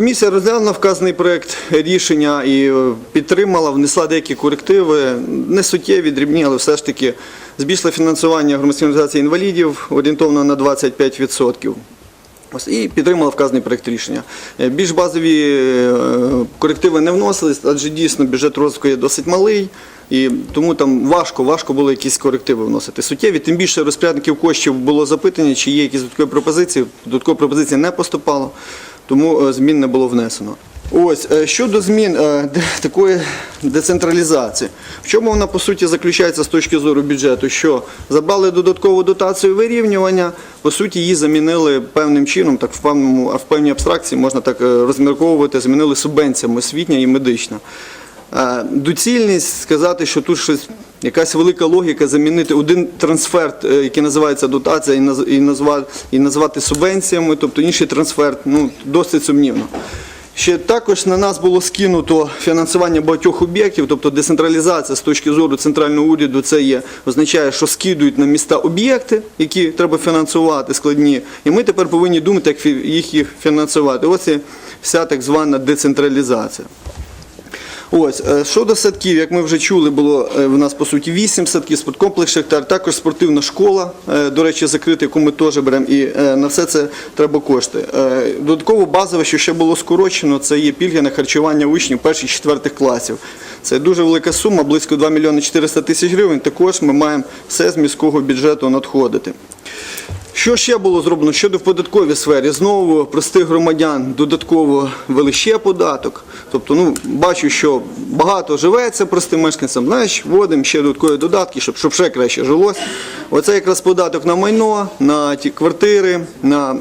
Комісія розглянула вказаний проект рішення і е, підтримала, внесла деякі корективи, не суттєві, дрібні, але все ж таки збільшила фінансування громадської організації інвалідів орієнтовно на 25%. Ось, і підтримала вказаний проект рішення. Е, Більш базові е, корективи не вносились, адже дійсно бюджет розвитку є досить малий, і тому там важко, важко було якісь корективи вносити. Суттєві, тим більше розпорядників коштів було запитання, чи є якісь додаткові пропозиції. Додаткова пропозиція не поступала, тому е, змін не було внесено. Ось е, щодо змін е, такої децентралізації, в чому вона по суті заключається з точки зору бюджету? Що забрали додаткову дотацію вирівнювання, по суті, її замінили певним чином, так в певному а в певній абстракції можна так розмірковувати, замінили субвенціями освітня і медична. Доцільність сказати, що тут щось якась велика логіка замінити один трансфер, е, який називається дотація, і наз- і назвати субвенціями, тобто інший трансфер, ну досить сумнівно. Ще також на нас було скинуто фінансування багатьох об'єктів, тобто децентралізація з точки зору центрального уряду, це є означає, що скидують на міста об'єкти, які треба фінансувати складні, і ми тепер повинні думати, як їх фінансувати. Ось і вся так звана децентралізація. Ось е, щодо садків, як ми вже чули, було е, в нас по суті 8 садків, спорткомплекс Шахтар, також спортивна школа, е, до речі, закрита, яку ми теж беремо, і на все це треба кошти. Додатково базове, що ще було скорочено, це є пільги на харчування учнів перших четвертих класів. Це дуже велика сума, близько 2 мільйони 400 тисяч гривень. Також ми маємо все з міського бюджету надходити. Що ще було зроблено щодо в податковій сфері? Знову простих громадян додатково ввели ще податок. Тобто, ну бачу, що багато живеться простим мешканцям. Знаєш, вводимо ще додаткові додатки, щоб, щоб ще краще жилось. Оце якраз податок на майно, на ті квартири, на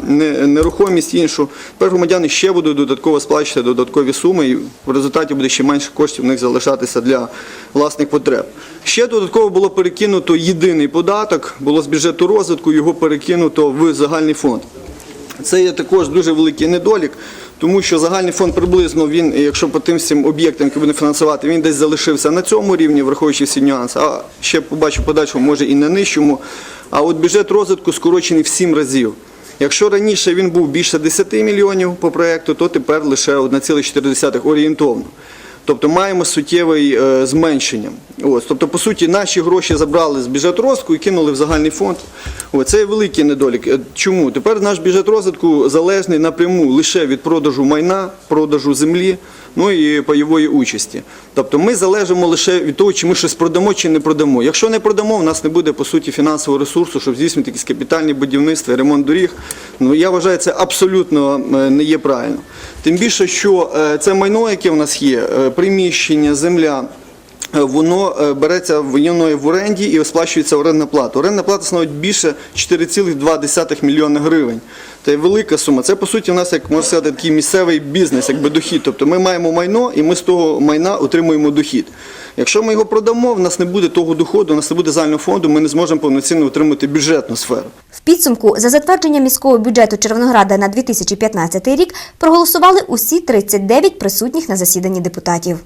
нерухомість іншу. Тепер громадяни ще будуть додатково сплачувати додаткові суми, і в результаті буде ще менше коштів в них залишатися для власних потреб. Ще додатково було перекинуто єдиний податок, було з бюджету розвитку, його перекинуто в загальний фонд. Це є також дуже великий недолік, тому що загальний фонд приблизно він, якщо по тим всім об'єктам, які буде фінансувати, він десь залишився на цьому рівні, враховуючи всі нюанси, а ще побачу подальшому, може і на нижчому. А от бюджет розвитку скорочений в 7 разів. Якщо раніше він був більше 10 мільйонів по проєкту, то тепер лише 1,4 орієнтовно. Тобто маємо суттєве зменшення. Ось, тобто, по суті, наші гроші забрали з бюджету розвитку і кинули в загальний фонд. Ось, це великий недолік. Е, Чому? Тепер наш бюджет розвитку залежний напряму лише від продажу майна, продажу землі, ну і пайової участі. Тобто ми залежимо лише від того, чи ми щось продамо чи не продамо. Якщо не продамо, в нас не буде по суті фінансового ресурсу, щоб здійснювати якісь капітальні будівництва, ремонт доріг. Ну я вважаю, це абсолютно е, не є правильно. Тим більше, що е, це майно, яке в нас є, е, приміщення, земля. Е, Воно е, береться воєнною в оренді і сплачується орендна плата. Орендна плата становить більше 4,2 мільйони гривень. Це велика сума. Це по суті в нас, як можна сказати, такий місцевий бізнес, якби дохід. Тобто ми маємо майно і ми з того майна отримуємо дохід. Якщо ми його продамо, в нас не буде того доходу, у нас не буде загального фонду, ми не зможемо повноцінно отримати бюджетну сферу. В підсумку за затвердження міського бюджету Червонограда на 2015 рік проголосували усі 39 присутніх на засіданні депутатів.